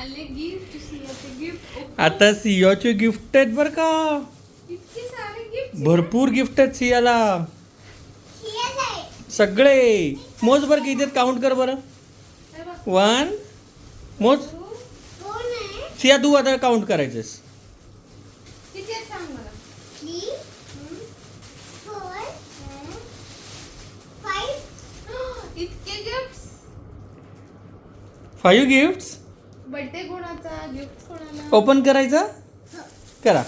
आले gift सियाचे gift आता सियाचे gift आहेत बरं का. इतके सारे गिफ्ट भरपूर गिफ्ट आहेत सियाला सगळे. मोज बरं किती आहेत? काउंट कर बरं. वन मोज. सिया तू आता काउंट करायचंस किती आहेत सांग मला. इतके गिफ्ट फाईव्ह गिफ्ट बर्थडे कोणाचा? गिफ्ट कोणाला? ओपन करायचं? करा.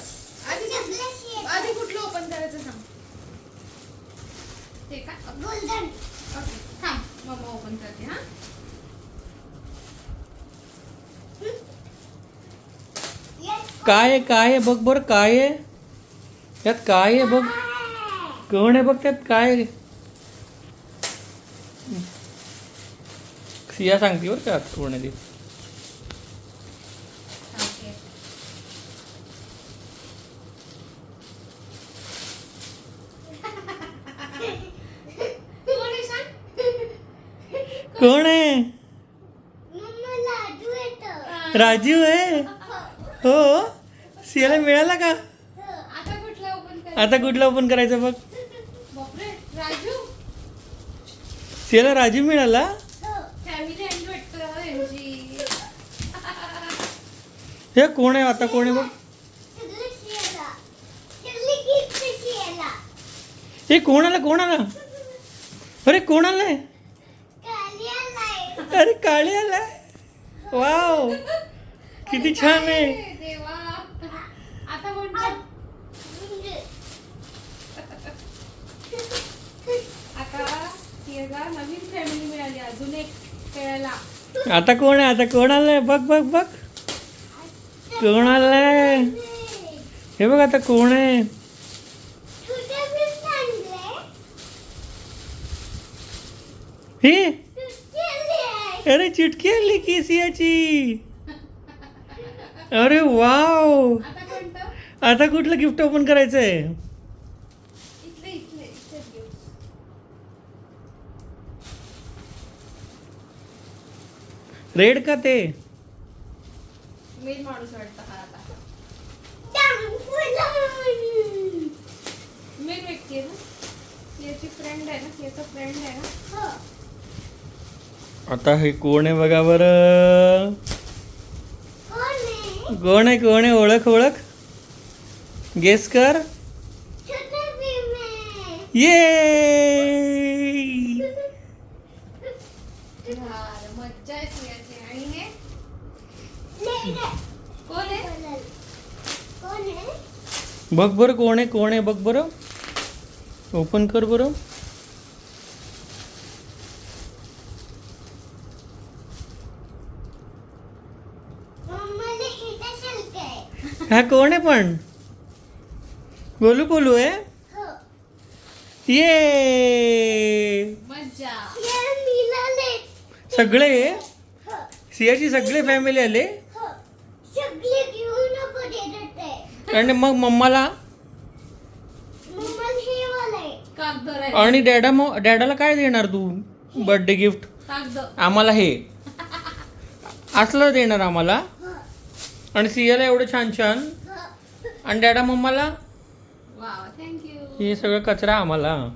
आधी आधी कुठलं ओपन करायचं सांग. ते का? ओके थांब. मम्मा ओपन करते हा. काय आहे काय आहे? बघ बरं काय आहे? यात काय आहे बघ. कोण आहे बघ त्यात काय आहे? सिया सांगते बरं का कोण आहे ते ओके कोण आहे सांग कोण आहे? राजू आहे? हो. सियाला मिळाला का? आता कुठला ओपन कर आता कुठला ओपन करायचं बघ. बापरे राजू? सियाला राजू मिळाला? हे. कोण आहे आता? कोण आहे बघ? हे कोण आला कोण आला अरे कोण आलाय अरे काळे आलाय वाव. किती छान आहे. देवा. आता म्हणतो आता तिला नवीन फॅमिली मिळाली अजून एक खेळायला. आता कोण आहे? आता कोण आलाय? बघ बघ बघ. कोण आलाय? हे बघ आता कोण आहे. हे? अरे चिटकी आली की सियाची अरे वाव. आता कोणतं? आता कुठलं गिफ्ट ओपन इथलेच घेऊ रेड का ते? हा आहे याची फ्रेंड आहे ना. याचा फ्रेंड आहे ना. आता हे कोण आहे बघा बरं? कोण आहे कोण आहे? ओळख ओळख? गेस कर. ये बघ बरं कोण आहे कोण आहे? बघ बरं. ओपन कर बरं. हा कोण आहे पण? बोलू बोलू आहे? ये! मज्जा. सगळे? सियाची सगळे फॅमिली आले? सगळे घेऊन नको देत आहे आणि मग मम्माला? मम्मा हे वाला कागद आहे आणि डॅडा मग डॅडाला काय देणार तू? Birthday gift? कागद. आम्हाला हे. असलं देणार आम्हाला? आणि सियाला एवढं छान छान. आणि डॅडा मम्माला? हे सगळं कचरा आम्हाला.